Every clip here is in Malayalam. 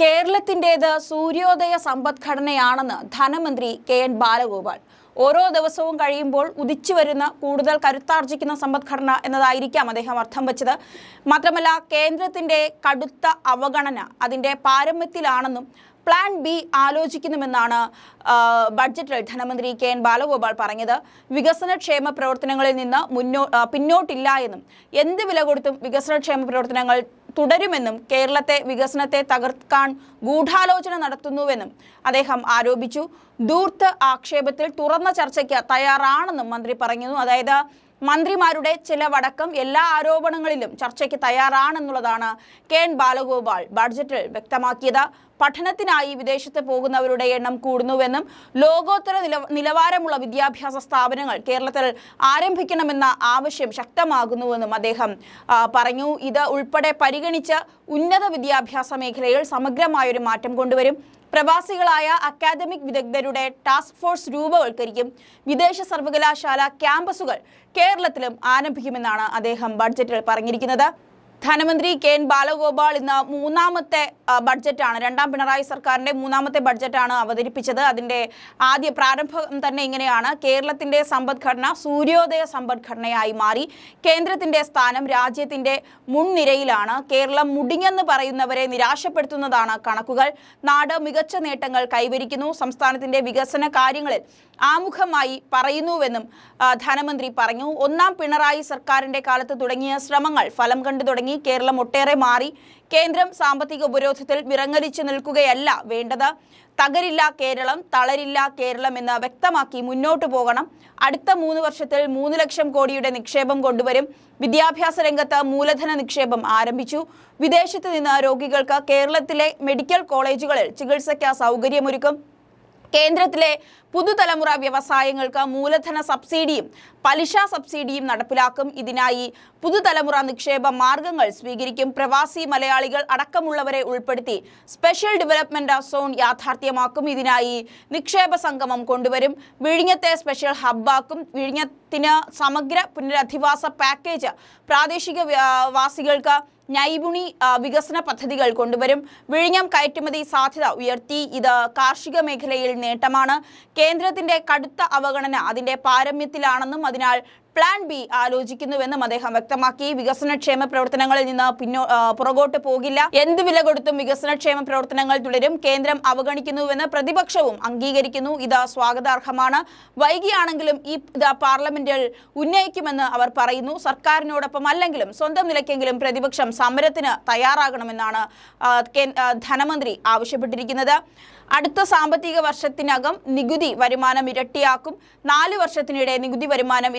കേരളത്തിന്റേത് സൂര്യോദയ സമ്പദ്ഘടനയാണെന്ന് ധനമന്ത്രി കെ എൻ ബാലഗോപാൽ. ഓരോ ദിവസവും കഴിയുമ്പോൾ ഉദിച്ചു വരുന്ന കൂടുതൽ കരുത്താർജിക്കുന്ന സമ്പദ്ഘടന എന്നതായിരിക്കാം അദ്ദേഹം അർത്ഥം വച്ചത്. മാത്രമല്ല കേന്ദ്രത്തിന്റെ കടുത്ത അവഗണന അതിന്റെ പാരമ്യത്തിലാണെന്നും പ്ലാൻ ബി ആലോചിക്കുന്നുമെന്നാണ് ബഡ്ജറ്റിൽ ധനമന്ത്രി കെ എൻ ബാലഗോപാൽ പറഞ്ഞത്. വികസനക്ഷേമ പ്രവർത്തനങ്ങളിൽ നിന്ന് മുന്നോ പിന്നോട്ടില്ല എന്നും. എന്ത് വില കൊടുത്തും വികസനക്ഷേമ പ്രവർത്തനങ്ങൾ തുടരുമെന്നും കേരളത്തെ വികസനത്തെ തകർക്കാൻ ഗൂഢാലോചന നടത്തുന്നുവെന്നും അദ്ദേഹം ആരോപിച്ചു. ദൂർത്ത് ആക്ഷേപത്തിൽ തുറന്ന ചർച്ചയ്ക്ക് തയ്യാറാണെന്നും മന്ത്രി പറഞ്ഞു അതായത് മന്ത്രിമാരുടെ ചിലവടക്കം എല്ലാ ആരോപണങ്ങളിലും ചർച്ചയ്ക്ക് തയ്യാറാണെന്നുള്ളതാണ് കെ എൻ ബാലഗോപാൽ ബഡ്ജറ്റിൽ വ്യക്തമാക്കിയത്. പഠനത്തിനായി വിദേശത്ത് പോകുന്നവരുടെ എണ്ണം കൂടുന്നുവെന്നും ലോകോത്തര നിലവാരമുള്ള വിദ്യാഭ്യാസ സ്ഥാപനങ്ങൾ കേരളത്തിൽ ആരംഭിക്കണമെന്ന ആവശ്യം ശക്തമാകുന്നുവെന്നും അദ്ദേഹം പറഞ്ഞു. ഇത് ഉൾപ്പെടെ പരിഗണിച്ച് ഉന്നത വിദ്യാഭ്യാസ മേഖലയിൽ സമഗ്രമായൊരു മാറ്റം കൊണ്ടുവരും. പ്രവാസികളായ അക്കാദമിക് വിദഗ്ധരുടെ ടാസ്ക് ഫോഴ്സ് രൂപവൽക്കരിക്കും. വിദേശ സർവകലാശാല ക്യാമ്പസുകൾ കേരളത്തിലും ആരംഭിക്കുമെന്നാണ് അദ്ദേഹം ബഡ്ജറ്റിൽ പറഞ്ഞിരിക്കുന്നത്. ധനമന്ത്രി കെ എൻ ബാലഗോപാൽ ഇന്ന് മൂന്നാമത്തെ ബഡ്ജറ്റാണ് രണ്ടാം പിണറായി സർക്കാരിന്റെ മൂന്നാമത്തെ ബഡ്ജറ്റാണ് അവതരിപ്പിച്ചത്. അതിന്റെ ആദ്യ പ്രാരംഭം തന്നെ ഇങ്ങനെയാണ്. കേരളത്തിന്റെ സമ്പദ്ഘടന സൂര്യോദയ സമ്പദ്ഘടനയായി മാറി. കേന്ദ്രത്തിന്റെ സ്ഥാനം രാജ്യത്തിന്റെ മുൻനിരയിലാണ്. കേരളം മുടിഞ്ഞെന്ന് പറയുന്നവരെ നിരാശപ്പെടുത്തുന്നതാണ് കണക്കുകൾ. നാട് മികച്ച നേട്ടങ്ങൾ കൈവരിക്കുന്നു. സംസ്ഥാനത്തിന്റെ വികസന കാര്യങ്ങളിൽ ആമുഖമായി പറയുന്നുവെന്നും ധനമന്ത്രി പറഞ്ഞു. ഒന്നാം പിണറായി സർക്കാരിന്റെ കാലത്ത് തുടങ്ങിയ ശ്രമങ്ങൾ ഫലം കണ്ടു തുടങ്ങി. കേരളം ഒട്ടേറെ മാറി. കേന്ദ്രം സാമ്പത്തിക ഉപരോധത്തിൽ വിറങ്ങലിച്ചു നിൽക്കുകയല്ല വേണ്ടത്. തകരില്ല കേരളം തളരില്ല കേരളം എന്ന് വ്യക്തമാക്കി മുന്നോട്ടു പോകണം. അടുത്ത മൂന്ന് വർഷത്തിൽ മൂന്ന് ലക്ഷം കോടിയുടെ നിക്ഷേപം കൊണ്ടുവരും. വിദ്യാഭ്യാസ രംഗത്ത് മൂലധന നിക്ഷേപം ആരംഭിച്ചു. വിദേശത്ത് നിന്ന് രോഗികൾക്ക് കേരളത്തിലെ മെഡിക്കൽ കോളേജുകളിൽ ചികിത്സയ്ക്ക് സൗകര്യമൊരുക്കും. കേന്ദ്രത്തിലെ പുതുതലമുറ വ്യവസായങ്ങൾക്ക് മൂലധന സബ്സിഡിയും പലിശ സബ്സിഡിയും നടപ്പിലാക്കും. ഇതിനായി പുതുതലമുറ നിക്ഷേപ മാർഗങ്ങൾ സ്വീകരിക്കും. പ്രവാസി മലയാളികൾ അടക്കമുള്ളവരെ ഉൾപ്പെടുത്തി സ്പെഷ്യൽ ഡെവലപ്മെന്റ് സോൺ യാഥാർത്ഥ്യമാക്കും. ഇതിനായി നിക്ഷേപ സംഗമം കൊണ്ടുവരും. വിഴിഞ്ഞത്തെ സ്പെഷ്യൽ ഹബ്ബാക്കും വിഴിഞ്ഞത്തിന് സമഗ്ര പുനരധിവാസ പാക്കേജ് പ്രാദേശിക വാസികൾക്ക് നൈപുണി വികസന പദ്ധതികൾ കൊണ്ടുവരും. വിഴിഞ്ഞം കയറ്റുമതി സാധ്യത ഉയർത്തി. ഇത് കാർഷിക മേഖലയിൽ നേട്ടമാണ്. കേന്ദ്രത്തിന്റെ കടുത്ത അവഗണന അതിന്റെ പാരമ്യത്തിലാണെന്നും അതിനാൽ പ്ലാൻ ബി ആലോചിക്കുന്നുവെന്നും അദ്ദേഹം വ്യക്തമാക്കി. വികസനക്ഷേമ പ്രവർത്തനങ്ങളിൽ നിന്ന് പിന്നോ പുറകോട്ട് പോകില്ല. എന്ത് വില കൊടുത്തും വികസനക്ഷേമ പ്രവർത്തനങ്ങൾ തുടരും. കേന്ദ്രം അവഗണിക്കുന്നുവെന്ന് പ്രതിപക്ഷവും അംഗീകരിക്കുന്നു. ഇത് സ്വാഗതാർഹമാണ്. വൈകിയാണെങ്കിലും ഈ ഇത് പാർലമെന്റിൽ ഉന്നയിക്കുമെന്ന് അവർ പറയുന്നു. സർക്കാരിനോടൊപ്പം അല്ലെങ്കിലും സ്വന്തം നിലയ്ക്കെങ്കിലും പ്രതിപക്ഷം സമരത്തിന് തയ്യാറാകണമെന്നാണ് ധനമന്ത്രി ആവശ്യപ്പെട്ടിരിക്കുന്നത്. അടുത്ത സാമ്പത്തിക വർഷത്തിനകം നികുതി വരുമാനം ഇരട്ടിയാക്കും. നാല് വർഷത്തിനിടെ നികുതി വരുമാനം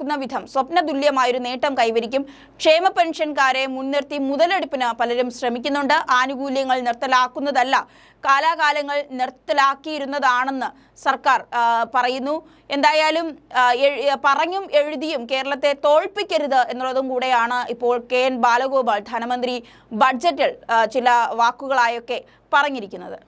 ഇരട്ടിയാക്കുന്ന വിധം സ്വപ്നതുല്യമായൊരു നേട്ടം കൈവരിക്കും. ക്ഷേമ പെൻഷൻകാരെ മുൻനിർത്തി മുതലെടുപ്പിന് പലരും ശ്രമിക്കുന്നുണ്ട്. ആനുകൂല്യങ്ങൾ നിർത്തലാക്കുന്നതല്ല കാലാകാലങ്ങൾ നിർത്തലാക്കിയിരുന്നതാണെന്ന് സർക്കാർ പറയുന്നു. എന്തായാലും പറഞ്ഞും എഴുതിയും കേരളത്തെ തോൽപ്പിക്കരുത് എന്നുള്ളതും കൂടെയാണ് ഇപ്പോൾ കെ. എൻ. ബാലഗോപാൽ ധനമന്ത്രി ബഡ്ജറ്റിൽ ചില വാക്കുകളായൊക്കെ പറഞ്ഞിരിക്കുന്നത്.